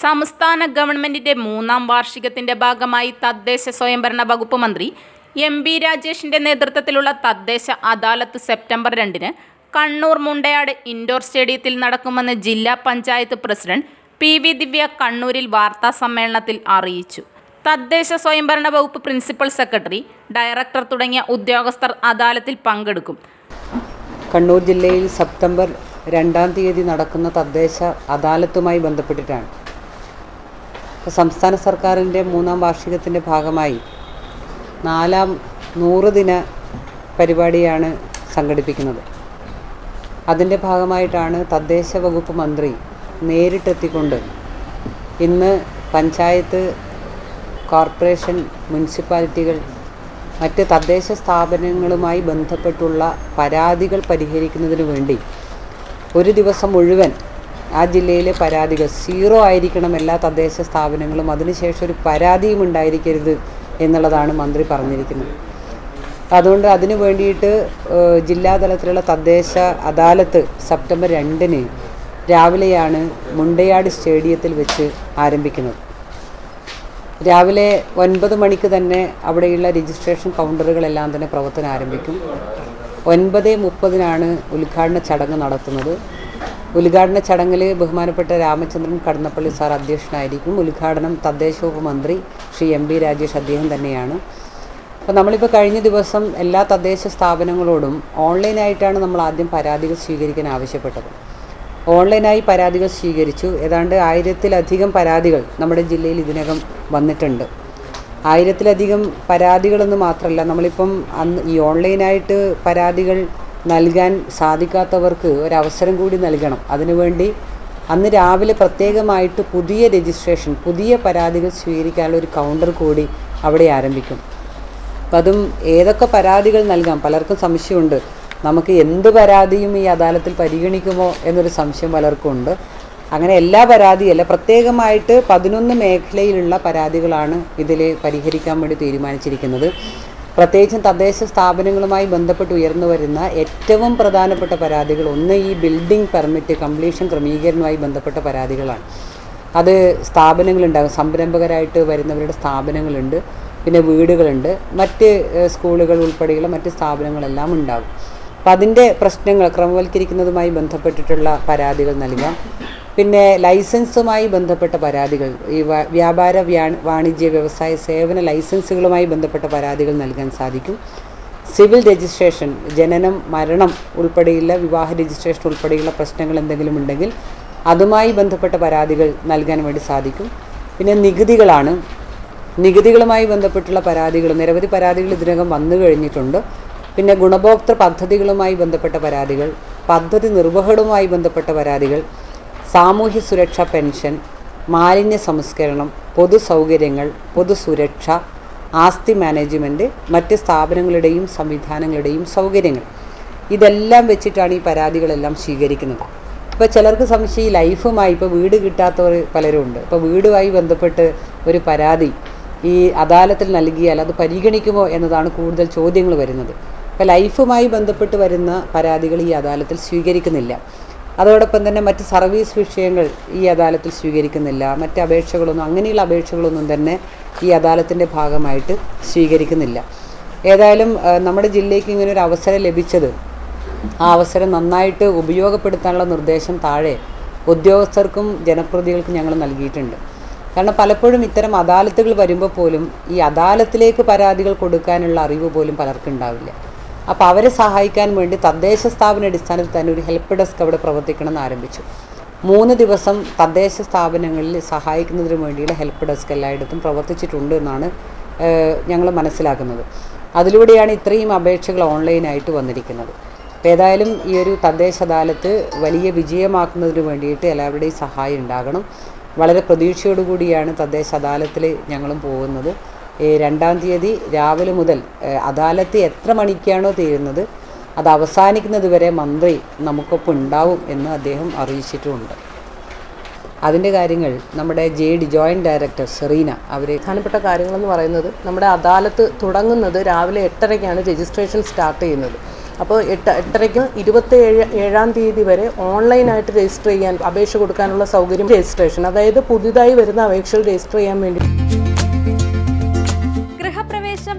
സംസ്ഥാന ഗവൺമെന്റിന്റെ മൂന്നാം വാർഷികത്തിന്റെ ഭാഗമായി തദ്ദേശ സ്വയംഭരണ വകുപ്പ് മന്ത്രി എം ബി രാജേഷിന്റെ നേതൃത്വത്തിലുള്ള തദ്ദേശ അദാലത്ത് സെപ്റ്റംബർ രണ്ടിന് കണ്ണൂർ മുണ്ടയാട് ഇൻഡോർ സ്റ്റേഡിയത്തിൽ നടക്കുമെന്ന് ജില്ലാ panchayat president P V Divya കണ്ണൂരിൽ വാർത്താ സമ്മേളനത്തിൽ അറിയിച്ചു. തദ്ദേശ സ്വയംഭരണ വകുപ്പ് പ്രിൻസിപ്പൽ സെക്രട്ടറി ഡയറക്ടർ തുടങ്ങിയ ഉദ്യോഗസ്ഥർ അദാലത്തിൽ പങ്കെടുക്കും. കണ്ണൂർ ജില്ലയിൽ സെപ്റ്റംബർ രണ്ടാം തീയതി നടക്കുന്ന തദ്ദേശ അദാലത്തുമായി ബന്ധപ്പെട്ടിട്ടാണ്. സംസ്ഥാന സർക്കാരിന്റെ മൂന്നാം വാർഷികത്തിന്റെ ഭാഗമായി നാലാം നൂറ് ദിന പരിപാടിയാണ് സംഘടിപ്പിക്കുന്നത്. അതിന്റെ ഭാഗമായിട്ടാണ് തദ്ദേശ വകുപ്പ് മന്ത്രി നേരിട്ടെത്തിക്കൊണ്ട് ഇന്ന് പഞ്ചായത്ത് കോർപ്പറേഷൻ മുനിസിപ്പാലിറ്റികൾ മറ്റ് തദ്ദേശ സ്ഥാപനങ്ങളുമായി ബന്ധപ്പെട്ടുള്ള പരാതികൾ പരിഹരിക്കുന്നതിന് വേണ്ടി ഒരു ദിവസം മുഴുവൻ ആ ജില്ലയിലെ പരാതികൾ സീറോ ആയിരിക്കണം എല്ലാ തദ്ദേശ സ്ഥാപനങ്ങളും. അതിനുശേഷം ഒരു പരാതിയും ഉണ്ടായിരിക്കരുത് എന്നുള്ളതാണ് മന്ത്രി പറഞ്ഞിരിക്കുന്നത്. അതുകൊണ്ട് അതിനു വേണ്ടിയിട്ട് ജില്ലാതലത്തിലുള്ള തദ്ദേശ അദാലത്ത് സെപ്റ്റംബർ രണ്ടിന് രാവിലെയാണ് മുണ്ടയാട് സ്റ്റേഡിയത്തിൽ വെച്ച് ആരംഭിക്കുന്നത്. രാവിലെ ഒൻപത് മണിക്ക് തന്നെ അവിടെയുള്ള രജിസ്ട്രേഷൻ കൗണ്ടറുകളെല്ലാം തന്നെ പ്രവർത്തനം ആരംഭിക്കും. ഒൻപത് മുപ്പതിനാണ് ഉദ്ഘാടന ചടങ്ങ് നടത്തുന്നത്. ഉദ്ഘാടന ചടങ്ങിൽ ബഹുമാനപ്പെട്ട രാമചന്ദ്രൻ കടന്നപ്പള്ളി സാർ അധ്യക്ഷനായിരിക്കും. ഉദ്ഘാടനം തദ്ദേശ വകുപ്പ് മന്ത്രി ശ്രീ എം ബി രാജേഷ് അദ്ദേഹം തന്നെയാണ്. അപ്പോൾ നമ്മളിപ്പോൾ കഴിഞ്ഞ ദിവസം എല്ലാ തദ്ദേശ സ്ഥാപനങ്ങളോടും ഓൺലൈനായിട്ടാണ് നമ്മൾ ആദ്യം പരാതികൾ സ്വീകരിക്കാൻ ആവശ്യപ്പെട്ടത്. ഓൺലൈനായി പരാതികൾ സ്വീകരിച്ചു. ഏതാണ്ട് ആയിരത്തിലധികം പരാതികൾ നമ്മുടെ ജില്ലയിൽ ഇതിനകം വന്നിട്ടുണ്ട്. ആയിരത്തിലധികം പരാതികളെന്ന് മാത്രമല്ല നമ്മളിപ്പം അന്ന് ഈ ഓൺലൈനായിട്ട് പരാതികൾ നൽകാൻ സാധിക്കാത്തവർക്ക് ഒരവസരം കൂടി നൽകണം. അതിനുവേണ്ടി അന്ന് രാവിലെ പ്രത്യേകമായിട്ട് പുതിയ രജിസ്ട്രേഷൻ പുതിയ പരാതികൾ സ്വീകരിക്കാനുള്ള ഒരു കൗണ്ടർ കൂടി അവിടെ ആരംഭിക്കും. അപ്പം അതും ഏതൊക്കെ പരാതികൾ നൽകാം? പലർക്കും സംശയമുണ്ട്. നമുക്ക് എന്ത് പരാതിയും ഈ അദാലത്തിൽ പരിഗണിക്കുമോ എന്നൊരു സംശയം പലർക്കും ഉണ്ട് അങ്ങനെ എല്ലാ പരാതിയല്ല പ്രത്യേകമായിട്ട് പതിനൊന്ന് മേഖലയിലുള്ള പരാതികളാണ് ഇതിൽ പരിഹരിക്കാൻ വേണ്ടി തീരുമാനിച്ചിരിക്കുന്നത്. പ്രത്യേകിച്ചും തദ്ദേശ സ്ഥാപനങ്ങളുമായി ബന്ധപ്പെട്ട് ഉയർന്നു വരുന്ന ഏറ്റവും പ്രധാനപ്പെട്ട പരാതികൾ ഒന്ന് ഈ ബിൽഡിംഗ് പെർമിറ്റ് കംപ്ലീഷൻ ക്രമീകരണവുമായി ബന്ധപ്പെട്ട പരാതികളാണ്. അത് സ്ഥാപനങ്ങളുണ്ടാകും. സംരംഭകരായിട്ട് വരുന്നവരുടെ സ്ഥാപനങ്ങളുണ്ട്. പിന്നെ വീടുകളുണ്ട്. മറ്റ് സ്കൂളുകൾ ഉൾപ്പെടെയുള്ള മറ്റ് സ്ഥാപനങ്ങളെല്ലാം ഉണ്ടാകും. അപ്പം അതിന്റെ പ്രശ്നങ്ങൾ ക്രമവൽക്കരിക്കുന്നതുമായി ബന്ധപ്പെട്ടിട്ടുള്ള പരാതികൾ നൽകാം. പിന്നെ ലൈസൻസുമായി ബന്ധപ്പെട്ട പരാതികൾ ഈ വ്യാപാര വ്യാ- വാണിജ്യ വ്യവസായ സേവന ലൈസൻസുകളുമായി ബന്ധപ്പെട്ട പരാതികൾ നൽകാൻ സാധിക്കും. സിവിൽ രജിസ്ട്രേഷൻ ജനനം മരണം ഉൾപ്പെടെയുള്ള വിവാഹ രജിസ്ട്രേഷൻ ഉൾപ്പെടെയുള്ള പ്രശ്നങ്ങൾ എന്തെങ്കിലും ഉണ്ടെങ്കിൽ അതുമായി ബന്ധപ്പെട്ട പരാതികൾ നൽകാൻ വേണ്ടി സാധിക്കും. പിന്നെ നികുതികളാണ്. നികുതികളുമായി ബന്ധപ്പെട്ടുള്ള പരാതികൾ നിരവധി പരാതികൾ ഇതിനകം വന്നു കഴിഞ്ഞിട്ടുണ്ട്. പിന്നെ ഗുണഭോക്തൃ പദ്ധതികളുമായി ബന്ധപ്പെട്ട പരാതികൾ പദ്ധതി നിർവഹണവുമായി ബന്ധപ്പെട്ട പരാതികൾ സാമൂഹ്യ സുരക്ഷാ പെൻഷൻ മാലിന്യ സംസ്കരണം പൊതു സൗകര്യങ്ങൾ പൊതുസുരക്ഷ ആസ്തി മാനേജ്മെന്റ് മറ്റ് സ്ഥാപനങ്ങളുടെയും സംവിധാനങ്ങളുടെയും സൗകര്യങ്ങൾ. ഇതെല്ലാം വെച്ചിട്ടാണ് ഈ പരാതികളെല്ലാം സ്വീകരിക്കുന്നത്. ഇപ്പോൾ ചിലർക്ക് സംശയം ഈ ലൈഫുമായി ഇപ്പോൾ വീട് കിട്ടാത്തവർ പലരും ഉണ്ട് ഇപ്പോൾ വീടുമായി ബന്ധപ്പെട്ട് ഒരു പരാതി ഈ അദാലത്തിൽ നൽകിയാൽ അത് പരിഗണിക്കുമോ എന്നതാണ് കൂടുതൽ ചോദ്യങ്ങൾ വരുന്നത്. ഇപ്പോൾ ലൈഫുമായി ബന്ധപ്പെട്ട് വരുന്ന പരാതികൾ ഈ അദാലത്തിൽ സ്വീകരിക്കുന്നില്ല. അതോടൊപ്പം തന്നെ മറ്റ് സർവീസ് വിഷയങ്ങൾ ഈ അദാലത്തിൽ സ്വീകരിക്കുന്നില്ല. മറ്റ് അപേക്ഷകളൊന്നും അങ്ങനെയുള്ള അപേക്ഷകളൊന്നും തന്നെ ഈ അദാലത്തിന്റെ ഭാഗമായിട്ട് സ്വീകരിക്കുന്നില്ല. ഏതായാലും നമ്മുടെ ജില്ലയ്ക്ക് ഇങ്ങനെ ഒരു അവസരം ലഭിച്ചത് ആ അവസരം നന്നായിട്ട് ഉപയോഗപ്പെടുത്താനുള്ള നിർദ്ദേശം താഴെ ഉദ്യോഗസ്ഥർക്കും ജനപ്രതിനിധികൾക്കും ഞങ്ങൾ നൽകിയിട്ടുണ്ട്. കാരണം പലപ്പോഴും ഇത്തരം അദാലത്തുകൾ വരുമ്പോൾ പോലും ഈ അദാലത്തിലേക്ക് പരാതികൾ കൊടുക്കാനുള്ള അറിവ് പോലും പലർക്കും ഉണ്ടാവില്ല അപ്പോൾ അവരെ സഹായിക്കാൻ വേണ്ടി തദ്ദേശ സ്ഥാപന അടിസ്ഥാനത്തിൽ തന്നെ ഒരു ഹെൽപ്പ് ഡെസ്ക് അവിടെ പ്രവർത്തിക്കണമെന്ന് ആരംഭിച്ചു. മൂന്ന് ദിവസം തദ്ദേശ സ്ഥാപനങ്ങളിൽ സഹായിക്കുന്നതിന് വേണ്ടിയുള്ള ഹെൽപ്പ് ഡെസ്ക് എല്ലായിടത്തും പ്രവർത്തിച്ചിട്ടുണ്ട് എന്നാണ് ഞങ്ങൾ മനസ്സിലാക്കുന്നത്. അതിലൂടെയാണ് ഇത്രയും അപേക്ഷകൾ ഓൺലൈനായിട്ട് വന്നിരിക്കുന്നത്. അപ്പോൾ ഏതായാലും ഈ ഒരു തദ്ദേശ അദാലത്ത് വലിയ വിജയമാക്കുന്നതിന് വേണ്ടിയിട്ട് എല്ലാവരുടെയും സഹായം ഉണ്ടാകണം. വളരെ പ്രതീക്ഷയോടുകൂടിയാണ് തദ്ദേശ അദാലത്തിൽ ഞങ്ങളും പോകുന്നത്. രണ്ടാം തീയതി രാവിലെ മുതൽ അദാലത്ത് എത്ര മണിക്കാണോ തീരുന്നത് അത് അവസാനിക്കുന്നത് വരെ മന്ത്രി നമുക്കൊപ്പം ഉണ്ടാവും എന്ന് അദ്ദേഹം അറിയിച്ചിട്ടുമുണ്ട് അതിന്റെ കാര്യങ്ങൾ നമ്മുടെ J D joint director Serena അവർ പ്രധാനപ്പെട്ട കാര്യങ്ങളെന്ന് പറയുന്നത് നമ്മുടെ അദാലത്ത് തുടങ്ങുന്നത് രാവിലെ എട്ടരയ്ക്കാണ് രജിസ്ട്രേഷൻ സ്റ്റാർട്ട് ചെയ്യുന്നത്. അപ്പോൾ എട്ട് എട്ടരയ്ക്കും ഇരുപത്തി ഏഴ് തീയതി വരെ ഓൺലൈനായിട്ട് രജിസ്റ്റർ ചെയ്യാൻ അപേക്ഷ കൊടുക്കാനുള്ള സൗകര്യം രജിസ്ട്രേഷൻ അതായത് പുതുതായി വരുന്ന അപേക്ഷകൾ രജിസ്റ്റർ ചെയ്യാൻ വേണ്ടി